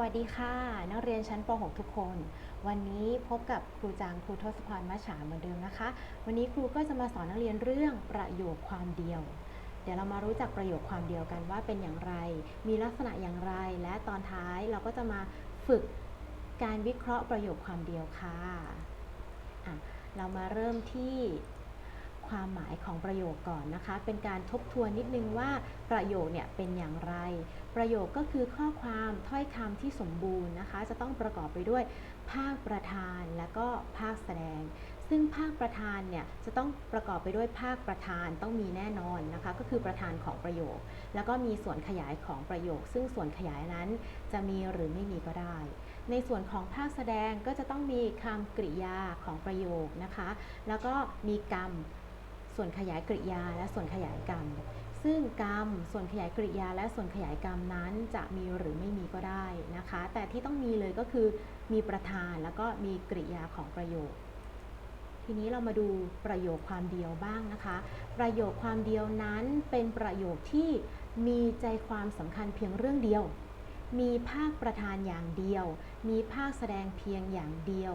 วัสดีค่ะ นักเรียนชั้นป .6 ทุกคน วันนี้พบกับครูจางครูทศพรมาฉาเหมือนเดิมนะคะ วันนี้ครูก็จะมาสอนนักเรียนเรื่องประโยคความเดียว เดี๋ยวเรามารู้จักประโยคความเดียวกันว่าเป็นอย่างไร มีลักษณะอย่างไร และตอนท้ายเราก็จะมาฝึกการวิเคราะห์ประโยคความเดียวค่ะอะเรามาเริ่มที่ ความหมายของประโยคก่อนนะคะ เป็นการทบทวนนิดนึงว่าประโยคเนี่ยเป็นอย่างไร ประโยคก็คือข้อความถ้อยคำที่สมบูรณ์นะคะ จะต้องประกอบไปด้วยภาคประธานและก็ภาคแสดง ซึ่งภาคประธานเนี่ยจะต้องประกอบไปด้วยภาคประธานต้องมีแน่นอนนะคะ ก็คือประธานของประโยค แล้วก็มีส่วนขยายของประโยค ซึ่งส่วนขยายนั้นจะมีหรือไม่มีก็ได้ ในส่วนของภาคแสดงก็จะต้องมีคำกริยาของประโยคนะคะ แล้วก็มีกรรม ส่วนขยายกริยาและส่วนขยายกรรม ซึ่งกรรม ส่วนขยายกริยาและส่วนขยายกรรมนั้นจะมีหรือไม่มีก็ได้นะคะ แต่ที่ต้องมีเลยก็คือมีประธานแล้วก็มีกริยาของประโยค ทีนี้เรามาดูประโยคความเดียวบ้างนะคะ ประโยคความเดียวนั้นเป็นประโยคที่มีใจความสำคัญเพียงเรื่องเดียวมีภาคประธานอย่างเดียว มีภาคแสดงเพียงอย่างเดียว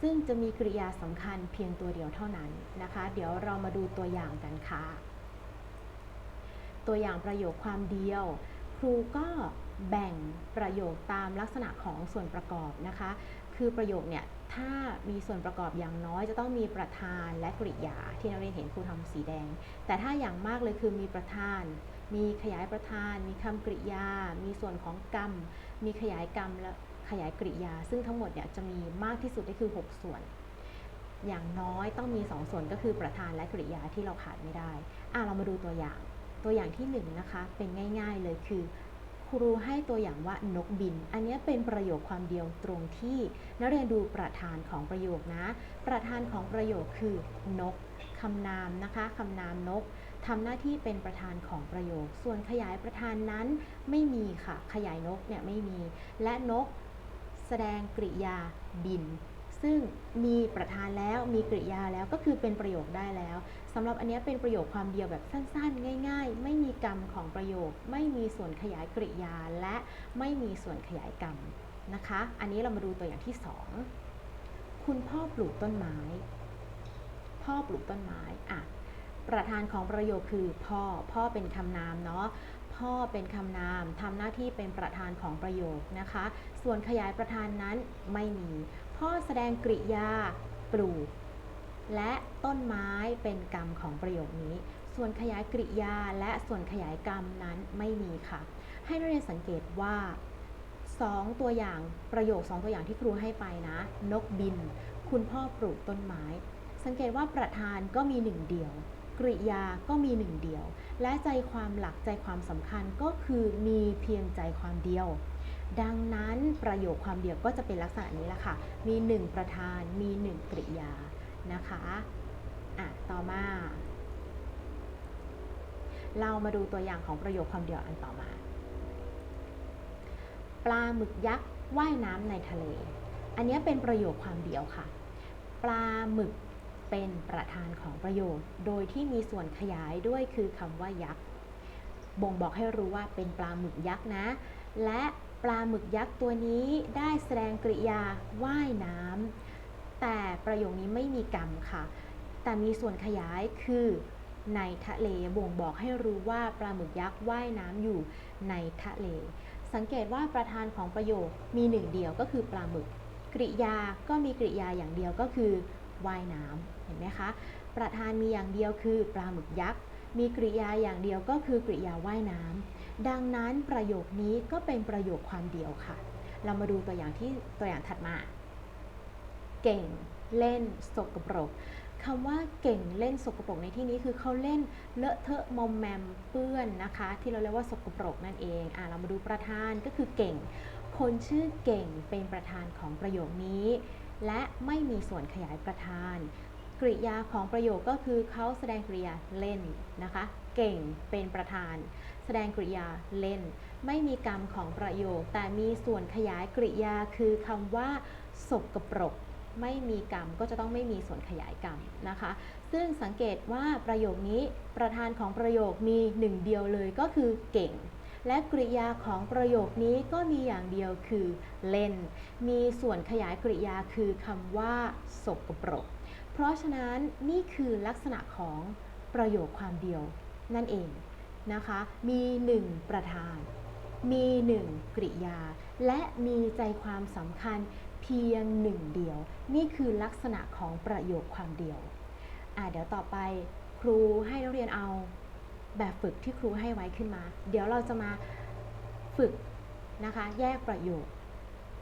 ซึ่งจะมีกริยาสำคัญเพียงตัวเดียวเท่านั้นนะคะ เดี๋ยวเรามาดูตัวอย่างกันค่ะ ตัวอย่างประโยคความเดียว ครูก็แบ่งประโยคตามลักษณะของส่วนประกอบนะคะ คือประโยคเนี่ยถ้ามีส่วนประกอบอย่างน้อยจะต้องมีประธานและกริยาที่นักเรียนเห็นครูทำสีแดง แต่ถ้าอย่างมากเลยคือมีประธาน มีขยายประธาน มีคำกริยา มีส่วนของกรรม มีขยายกรรมและ ขยายกริยา ซึ่งทั้งหมดเนี่ยจะมีมากที่สุดก็คือ 6 ส่วน อย่างน้อยต้องมี 2 ส่วนก็คือประธานและกริยาที่เราขาดไม่ได้อะเรามาดูตัวอย่าง ตัวอย่างที่1นงนะคะเป็นง่าย ๆเลยคือครูให้ตัวอย่างว่านกบิน อันนี้เป็นประโยคความเดียวตรงที่นักเรียนดูประธานของประโยคนะ ประธานของประโยคคือนกคำนามนะคะคำนามนกทำหน้าที่เป็นประธานของประโยค ส่วนขยายประธานนั้นไม่มีค่ะ ขยายนกเนี่ยไม่มี และนก แสดงกริยาบิน ซึ่งมีประธานแล้วมีกริยาแล้วก็คือเป็นประโยคได้แล้วสำหรับอันนี้เป็นประโยคความเดียวแบบสั้นๆ ง่าย ๆ ไม่มีกรรมของประโยค ไม่มีส่วนขยายกริยาและไม่มีส่วนขยายกรรมนะคะ อันนี้เรามาดูตัวอย่างที่ 2 คุณพ่อปลูกต้นไม้ พ่อปลูกต้นไม้อะประธานของประโยคคือพ่อ พ่อเป็นคำนามเนาะ พ่อเป็นคำนามทำหน้าที่เป็นประธานของประโยคนะคะ ส่วนขยายประธานนั้นไม่มีพ่อแสดงกริยาปลูก และต้นไม้เป็นกรรมของประโยคนี้ ส่วนขยายกริยาและส่วนขยายกรรมนั้นไม่มีค่ะ ให้นักเรียนสังเกตว่า2ตัวอย่างประโยค 2 ตัวอย่างที่ครูให้ไปนะ นกบิน คุณพ่อปลูกต้นไม้ สังเกตว่าประธานก็มีหนึ่งเดียว กริยาก็มีหนึ่งเดียว และใจความหลักใจความสำคัญก็คือมีเพียงใจความเดียว ดังนั้นประโยคความเดียวก็จะเป็นลักษณะนี้ละค่ะ มี 1 ประธานมี 1 กริยานะคะอะต่อมา เรามาดูตัวอย่างของประโยคความเดียวอันต่อมา ปลาหมึกยักษ์ว่ายน้ำในทะเล อันนี้เป็นประโยคความเดียวค่ะ ปลาหมึก เป็นประธานของประโยค โดยที่มีส่วนขยายด้วยคือคำว่ายักษ์ บ่งบอกให้รู้ว่าเป็นปลาหมึกยักษ์นะ และปลาหมึกยักษ์ตัวนี้ได้แสดงกริยาว่ายน้ำ แต่ประโยคนี้ไม่มีกรรมค่ะ แต่มีส่วนขยายคือในทะเลบ่งบอกให้รู้ว่าปลาหมึกยักษ์ว่ายน้ำอยู่ในทะเล สังเกตว่าประธานของประโยคมีหนึ่งเดียวก็คือปลาหมึก กริยาก็มีกริยาอย่างเดียวก็คือว่ายน้ำ เห็นไหมคะ ประธานมีอย่างเดียวคือปลาหมึกยักษ์ มีกริยาอย่างเดียวก็คือกริยาว่ายน้ำดังนั้นประโยคนี้ก็เป็นประโยคความเดียวค่ะ เรามาดูตัวอย่างที่ตัวอย่างถัดมา เก่งเล่นสกปรกคำว่าเก่งเล่นสกปรกในที่นี้คือเขาเล่นเลอะเทอะมอมแมมเปื้อนนะคะ ที่เราเรียกว่าสกปรกนั่นเองอะเรามาดูประธานก็คือเก่ง คนชื่อเก่งเป็นประธานของประโยคนี้ และไม่มีส่วนขยายประธาน กริยาของประโยคก็คือเขาแสดงกริยาเล่นนะคะ เก่งเป็นประธาน แสดงกริยาเล่น ไม่มีกรรมของประโยค แต่มีส่วนขยายกริยาคือคำว่าสกปรก ไม่มีกรรมก็จะต้องไม่มีส่วนขยายกรรมนะคะ ซึ่งสังเกตว่าประโยคนี้ประธานของประโยคมีหนึ่งเดียวเลยก็คือเก่งและกริยาของประโยคนี้ก็มีอย่างเดียวคือเล่น มีส่วนขยายกริยาคือคำว่าสกปรก เพราะฉะนั้นนี่คือลักษณะของประโยคความเดียวนั่นเองนะคะ มีหนึ่งประธาน มีหนึ่งกริยา และมีใจความสำคัญเพียงหนึ่งเดียว นี่คือลักษณะของประโยคความเดียวอะเดี๋ยวต่อไปครูให้นักเรียนเอาแบบฝึกที่ครูให้ไว้ขึ้นมา เดี๋ยวเราจะมาฝึกนะคะ แยกประโยค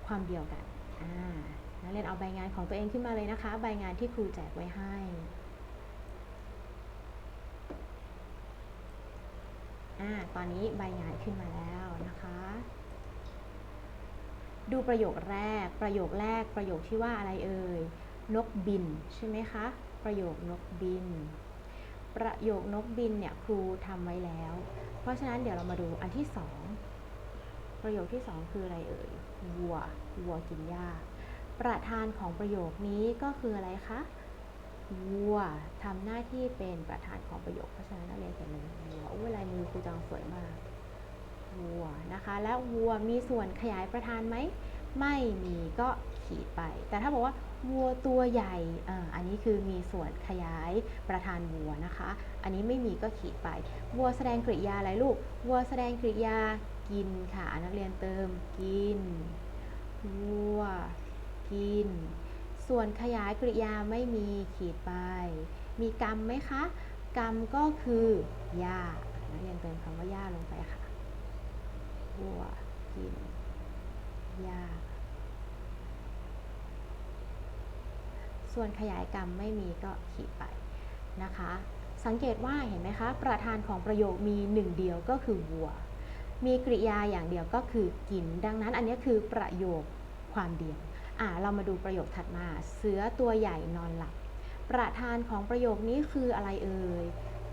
ความเดียวกันอ่า นักเรียนเอาใบงานของตัวเองขึ้นมาเลยนะคะ ใบงานที่ครูแจกไว้ให้อ่าตอนนี้ใบงานขึ้นมาแล้วนะคะ ดูประโยคแรก ประโยคแรก ประโยคที่ว่าอะไรเอ่ย นกบินใช่ไหมคะ ประโยคนกบิน ประโยคนกบินเนี่ยครูทำไว้แล้ว เพราะฉะนั้นเดี๋ยวเรามาดูอันที่สองประโยคที่สองคืออะไรเอ่ย วัว วัวกินหญ้า ประธานของประโยคนี้ก็คืออะไรคะวัวทำหน้าที่เป็นประธานของประโยคเพราะฉะนั้นนักเรียนเขียนเลยวัวอุ้ยลายมือครูจังสวยมากวัวนะคะ แล้ววัวมีส่วนขยายประธานไหมไม่มีก็ขีดไป แต่ถ้าบอกว่าวัวตัวใหญ่อันนี้คือมีส่วนขยายประธานวัวนะคะ อันนี้ไม่มีก็ขีดไป วัวแสดงกริยาอะไรลูก วัวแสดงกริยากินค่ะ นักเรียนเติมกิน วัว กิน ส่วนขยายกริยาไม่มีขีดไป มีกรรมไหมคะ กรรมก็คือหญ้านักเรียนเติมคำว่าหญ้าลงไปค่ะวัวกินหญ้าส่วนขยายกรรมไม่มีก็ขีดไปนะคะ สังเกตว่าเห็นไหมคะ ประธานของประโยคมีหนึ่งเดียวก็คือวัว มีกริยาอย่างเดียวก็คือกิน ดังนั้นอันนี้คือประโยคความเดียว อ่าเรามาดูประโยคถัดมา เสือตัวใหญ่นอนหลับ ประธานของประโยคนี้คืออะไรเอ่ย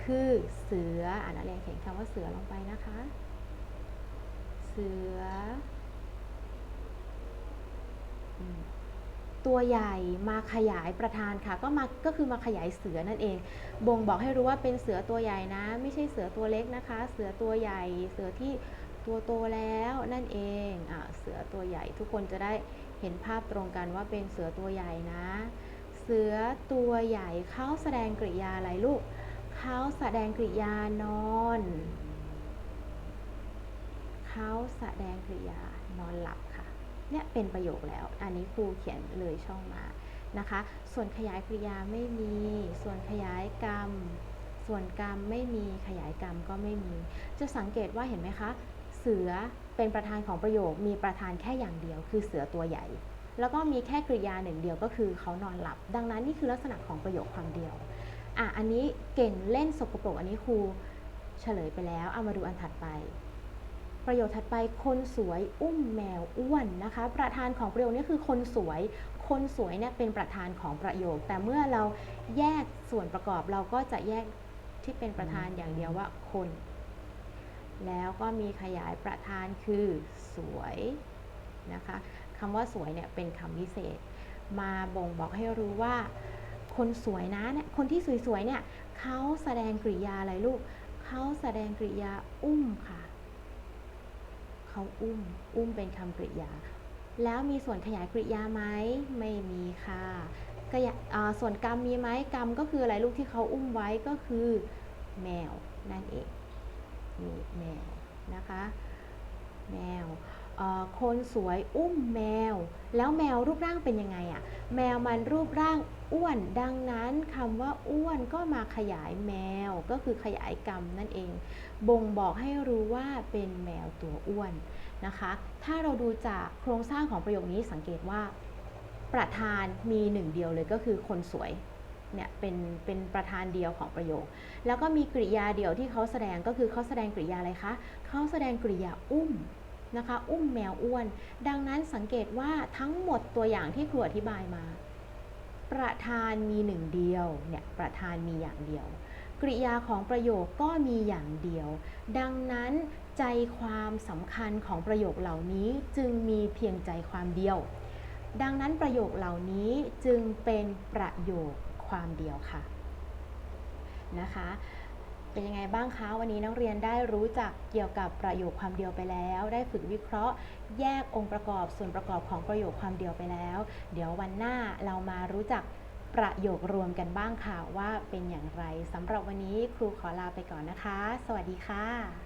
คือเสืออ่านนักเรียเขียนคำว่าเสือลงไปนะคะ เสือ ตัวใหญ่มาขยายประธานค่ะ ก็มาก็คือมาขยายเสือนั่นเอง บ่งบอกให้รู้ว่าเป็นเสือตัวใหญ่นะ ไม่ใช่เสือตัวเล็กนะคะ เสือตัวใหญ่ เสือที่ตัวโตแล้วนั่นเองอ่าเสือตัวใหญ่ทุกคนจะได้ เห็นภาพตรงกันว่าเป็นเสือตัวใหญ่นะ เสือตัวใหญ่เขาแสดงกริยาอะไรลูกเขาแสดงกริยานอนเขาแสดงกริยานอนหลับค่ะ เนี่ยเป็นประโยคแล้ว อันนี้ครูเขียนเลยช่องมานะคะ ส่วนขยายกริยาไม่มี ส่วนขยายกรรม ส่วนกรรมไม่มีขยายกรรมก็ไม่มี จะสังเกตว่าเห็นไหมคะ เสือ เป็นประธานของประโยคมีประธานแค่อย่างเดียว คือเสือตัวใหญ่ แล้วก็มีแค่กริยาหนึ่งเดียวก็คือเขานอนหลับ ดังนั้นนี่คือลักษณะของประโยคความเดียวอะอันนี้เก่งเล่นสกปรกอันนี้ครูเฉลยไปแล้ว เอามาดูอันถัดไป ประโยคถัดไปคนสวยอุ้มแมวอ้วนนะคะ ประธานของประโยคนี้คือคนสวย คนสวยเนี่ยเป็นประธานของประโยค แต่เมื่อเราแยกส่วนประกอบเราก็จะแยกที่เป็นประธานอย่างเดียวว่าคน แล้วก็มีขยายประธานคือสวยนะคะคำว่าสวยเนี่ยเป็นคำวิเศษ มาบ่งบอกให้รู้ว่า คนสวยนะเนี่ยคนที่สวยๆเนี่ยเขาแสดงกริยาอะไรลูกเขาแสดงกริยาอุ้มค่ะเขาอุ้ม อุ้มเป็นคำกริยา แล้วมีส่วนขยายกริยาไหมไม่มีค่ะกยส่วนกรรมมีไหมกรรมก็คืออะไรลูกที่เขาอุ้มไว้ก็คือแมวนั่นเอง นี่แมวนะคะ แมวคนสวยอุ้มแมว แล้วแมวรูปร่างเป็นยังไงอะแมวมันรูปร่างอ้วน ดังนั้นคำว่าอ้วนก็มาขยายแมวก็คือขยายกรรมนั่นเอง บ่งบอกให้รู้ว่าเป็นแมวตัวอ้วนนะคะ ถ้าเราดูจากโครงสร้างของประโยคนี้สังเกตว่า ประธานมีหนึ่งเดียวเลยก็คือคนสวย เนี่ยเป็นเป็นประธานเดียวของประโยค แล้วก็มีกริยาเดียวที่เขาแสดงก็คือเขาแสดงกริยาอะไรคะเขาแสดงกริยาอุ้มนะคะอุ้มแมวอ้วน ดังนั้นสังเกตว่าทั้งหมดตัวอย่างที่ครูอธิบายมา ประธานมีหนึ่งเดียวเนี่ยประธานมีอย่างเดียว กริยาของประโยคก็มีอย่างเดียว ดังนั้นใจความสำคัญของประโยคเหล่านี้จึงมีเพียงใจความเดียว ดังนั้นประโยคเหล่านี้จึงเป็นประโยค ความเดียวค่ะนะคะเป็นยังไงบ้างคะวันนี้นักเรียนได้รู้จักเกี่ยวกับประโยคความเดียวไปแล้ว ได้ฝึกวิเคราะห์ แยกองค์ประกอบส่วนประกอบของประโยคความเดียวไปแล้ว เดี๋ยววันหน้าเรามารู้จักประโยครวมกันบ้างค่ะว่าเป็นอย่างไรสำหรับวันนี้ครูขอลาไปก่อนนะคะ สวัสดีค่ะ